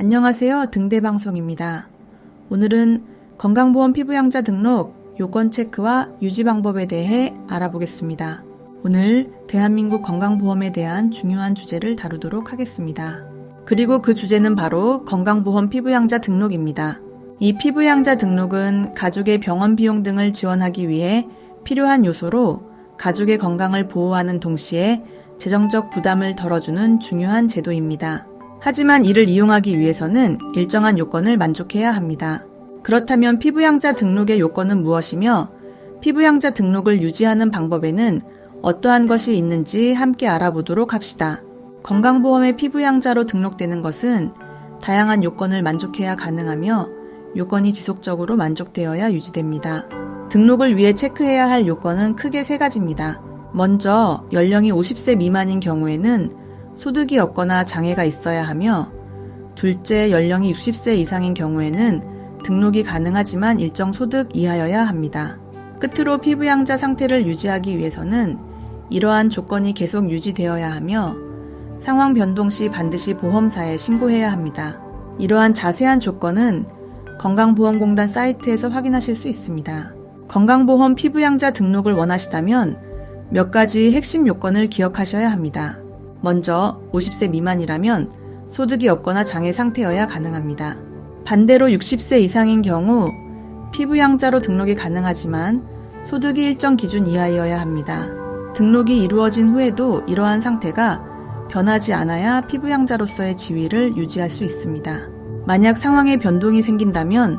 안녕하세요. 등대방송입니다. 오늘은 건강보험 피부양자 등록 요건 체크와 유지 방법에 대해 알아보겠습니다. 오늘 대한민국 건강보험에 대한 중요한 주제를 다루도록 하겠습니다. 그리고 그 주제는 바로 건강보험 피부양자 등록입니다. 이 피부양자 등록은 가족의 병원 비용 등을 지원하기 위해 필요한 요소로 가족의 건강을 보호하는 동시에 재정적 부담을 덜어주는 중요한 제도입니다. 하지만 이를 이용하기 위해서는 일정한 요건을 만족해야 합니다. 그렇다면 피부양자 등록의 요건은 무엇이며 피부양자 등록을 유지하는 방법에는 어떠한 것이 있는지 함께 알아보도록 합시다. 건강보험의 피부양자로 등록되는 것은 다양한 요건을 만족해야 가능하며 요건이 지속적으로 만족되어야 유지됩니다. 등록을 위해 체크해야 할 요건은 크게 세 가지입니다. 먼저 연령이 50세 미만인 경우에는 소득이 없거나 장애가 있어야 하며 둘째 연령이 60세 이상인 경우에는 등록이 가능하지만 일정 소득 이하여야 합니다. 끝으로 피부양자 상태를 유지하기 위해서는 이러한 조건이 계속 유지되어야 하며 상황 변동 시 반드시 보험사에 신고해야 합니다. 이러한 자세한 조건은 건강보험공단 사이트에서 확인하실 수 있습니다. 건강보험 피부양자 등록을 원하시다면 몇 가지 핵심 요건을 기억하셔야 합니다. 먼저 50세 미만이라면 소득이 없거나 장애 상태여야 가능합니다. 반대로 60세 이상인 경우 피부양자로 등록이 가능하지만 소득이 일정 기준 이하여야 합니다. 등록이 이루어진 후에도 이러한 상태가 변하지 않아야 피부양자로서의 지위를 유지할 수 있습니다. 만약 상황에 변동이 생긴다면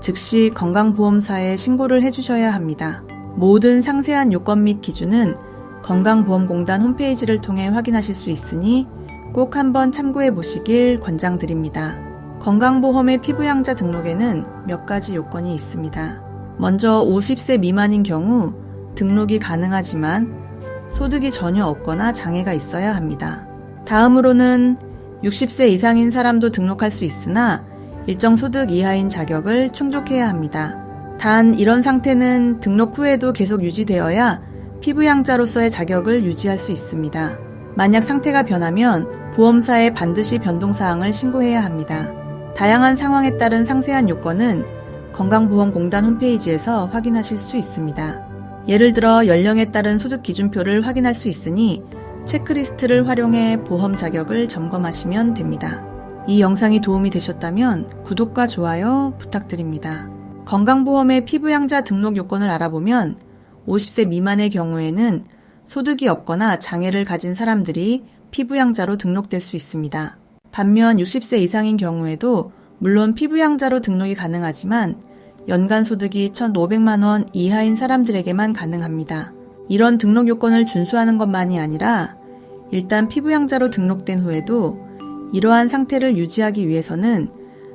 즉시 건강보험사에 신고를 해주셔야 합니다. 모든 상세한 요건 및 기준은 건강보험공단 홈페이지를 통해 확인하실 수 있으니 꼭 한번 참고해 보시길 권장드립니다. 건강보험의 피부양자 등록에는 몇 가지 요건이 있습니다. 먼저 50세 미만인 경우 등록이 가능하지만 소득이 전혀 없거나 장애가 있어야 합니다. 다음으로는 60세 이상인 사람도 등록할 수 있으나 일정 소득 이하인 자격을 충족해야 합니다. 단 이런 상태는 등록 후에도 계속 유지되어야 피부양자로서의 자격을 유지할 수 있습니다. 만약 상태가 변하면 보험사에 반드시 변동사항을 신고해야 합니다. 다양한 상황에 따른 상세한 요건은 건강보험공단 홈페이지에서 확인하실 수 있습니다. 예를 들어 연령에 따른 소득 기준표를 확인할 수 있으니 체크리스트를 활용해 보험 자격을 점검하시면 됩니다. 이 영상이 도움이 되셨다면 구독과 좋아요 부탁드립니다. 건강보험의 피부양자 등록 요건을 알아보면 50세 미만의 경우에는 소득이 없거나 장애를 가진 사람들이 피부양자로 등록될 수 있습니다. 반면 60세 이상인 경우에도 물론 피부양자로 등록이 가능하지만 연간 소득이 1,500만 원 이하인 사람들에게만 가능합니다. 이런 등록 요건을 준수하는 것만이 아니라 일단 피부양자로 등록된 후에도 이러한 상태를 유지하기 위해서는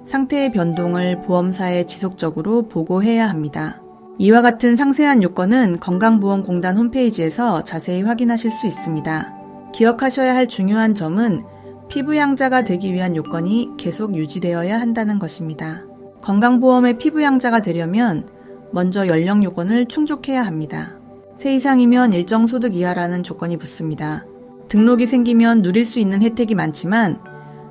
상태의 변동을 보험사에 지속적으로 보고해야 합니다. 이와 같은 상세한 요건은 건강보험공단 홈페이지에서 자세히 확인하실 수 있습니다. 기억하셔야 할 중요한 점은 피부양자가 되기 위한 요건이 계속 유지되어야 한다는 것입니다. 건강보험의 피부양자가 되려면 먼저 연령 요건을 충족해야 합니다. 세 이상이면 일정 소득 이하라는 조건이 붙습니다. 등록이 생기면 누릴 수 있는 혜택이 많지만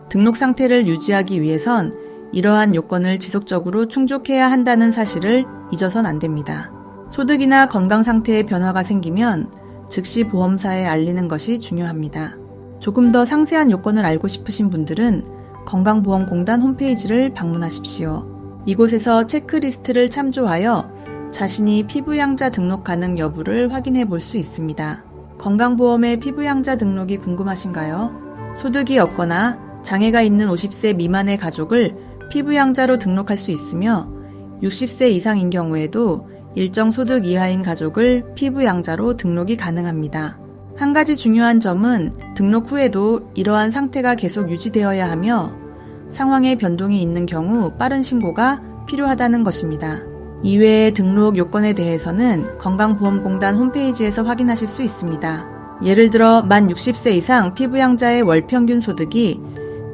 등록 상태를 유지하기 위해선 이러한 요건을 지속적으로 충족해야 한다는 사실을 잊어선 안 됩니다. 소득이나 건강 상태에 변화가 생기면 즉시 보험사에 알리는 것이 중요합니다. 조금 더 상세한 요건을 알고 싶으신 분들은 건강보험공단 홈페이지를 방문하십시오. 이곳에서 체크리스트를 참조하여 자신이 피부양자 등록 가능 여부를 확인해 볼 수 있습니다. 건강보험의 피부양자 등록이 궁금하신가요? 소득이 없거나 장애가 있는 50세 미만의 가족을 피부양자로 등록할 수 있으며 60세 이상인 경우에도 일정 소득 이하인 가족을 피부양자로 등록이 가능합니다. 한 가지 중요한 점은 등록 후에도 이러한 상태가 계속 유지되어야 하며 상황에 변동이 있는 경우 빠른 신고가 필요하다는 것입니다. 이외의 등록 요건에 대해서는 건강보험공단 홈페이지에서 확인하실 수 있습니다. 예를 들어 만 60세 이상 피부양자의 월 평균 소득이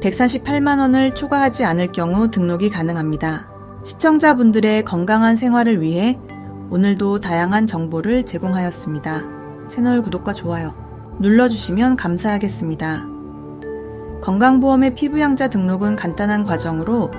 148만원을 초과하지 않을 경우 등록이 가능합니다. 시청자분들의 건강한 생활을 위해 오늘도 다양한 정보를 제공하였습니다. 채널 구독과 좋아요 눌러주시면 감사하겠습니다. 건강보험의 피부양자 등록은 간단한 과정으로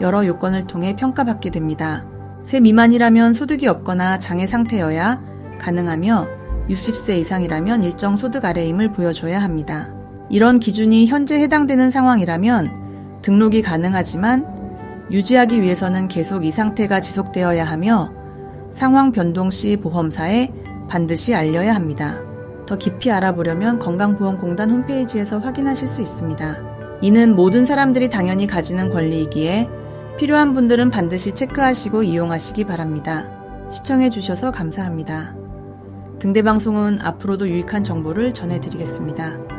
여러 요건을 통해 평가받게 됩니다. 세 미만이라면 소득이 없거나 장애 상태여야 가능하며 60세 이상이라면 일정 소득 아래임을 보여줘야 합니다. 이런 기준이 현재 해당되는 상황이라면 등록이 가능하지만 유지하기 위해서는 계속 이 상태가 지속되어야 하며 상황 변동 시 보험사에 반드시 알려야 합니다. 더 깊이 알아보려면 건강보험공단 홈페이지에서 확인하실 수 있습니다. 이는 모든 사람들이 당연히 가지는 권리이기에 필요한 분들은 반드시 체크하시고 이용하시기 바랍니다. 시청해주셔서 감사합니다. 등대방송은 앞으로도 유익한 정보를 전해드리겠습니다.